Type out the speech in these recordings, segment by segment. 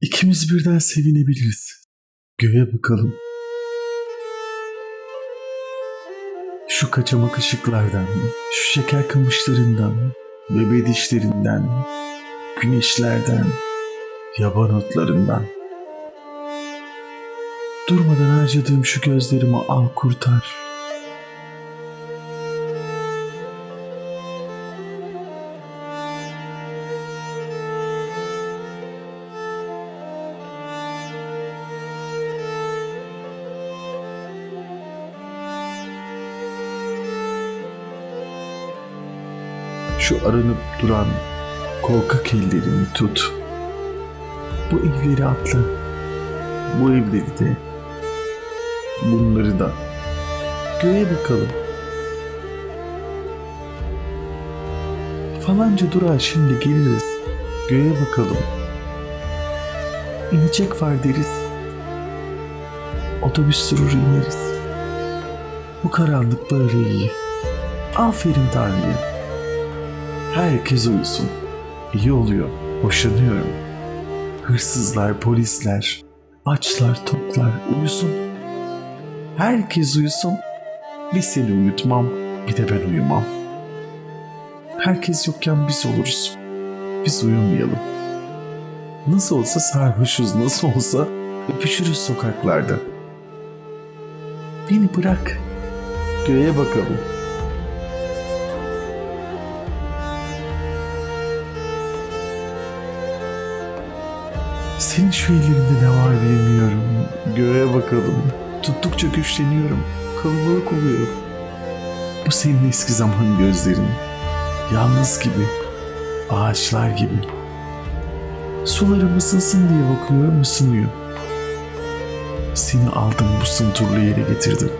İkimiz birden sevinebiliriz. Göğe bakalım. Şu kaçamak ışıklardan, şu şeker kamışlarından, bebe dişlerinden, güneşlerden, yaban otlarından. Durmadan harcadığım şu gözlerimi al kurtar. Şu aranıp duran korkak ellerimi tut. Bu evleri atla. Bu evleri de. Bunları da. Göğe bakalım. Falanca durağa şimdi geliriz. Göğe bakalım. İnecek var deriz. Otobüs durur ineriz. Bu karanlık böyle iyi. Aferin Tanrı'ya. Herkes uyusun. İyi oluyor. Hoşlanıyorum. Hırsızlar, polisler, açlar, toklar uyusun. Herkes uyusun. Bir seni uyutmam, bir de ben uyumam. Herkes yokken biz oluruz. Biz uyumayalım. Nasıl olsa sarhoşuz, nasıl olsa öpüşürüz sokaklarda. Beni bırak. Göğe bakalım. Senin şu ellerinde ne var bilmiyorum. Göğe bakalım. Tuttukça güçleniyorum. Kalabalık oluyorum. Bu senin eski zaman gözlerin. Yalnız gibi. Ağaçlar gibi. Sularım ısınsın diye bakıyorum ısınıyor. Seni aldım bu sınturlu yere getirdim.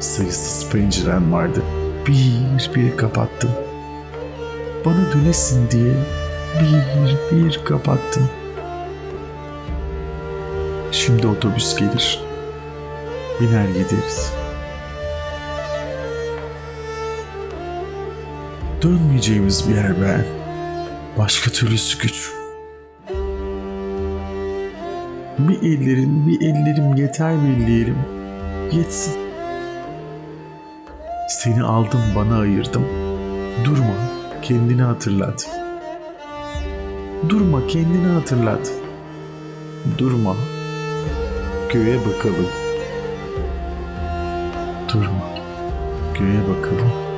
Sayısız penceren vardı. Bir bir kapattım. Bana dönesin diye bir bir kapattım. Şimdi otobüs gelir. Biner gideriz. Dönmeyeceğimiz bir yer ben. Başka türlüsü güç. Bir ellerin, bir ellerim yeter belleyelim. Yetsin. Seni aldım bana ayırdım. Durma, kendini hatırlat. Durma, kendini hatırlat. Durma, göğe bakalım. Durma, göğe bakalım.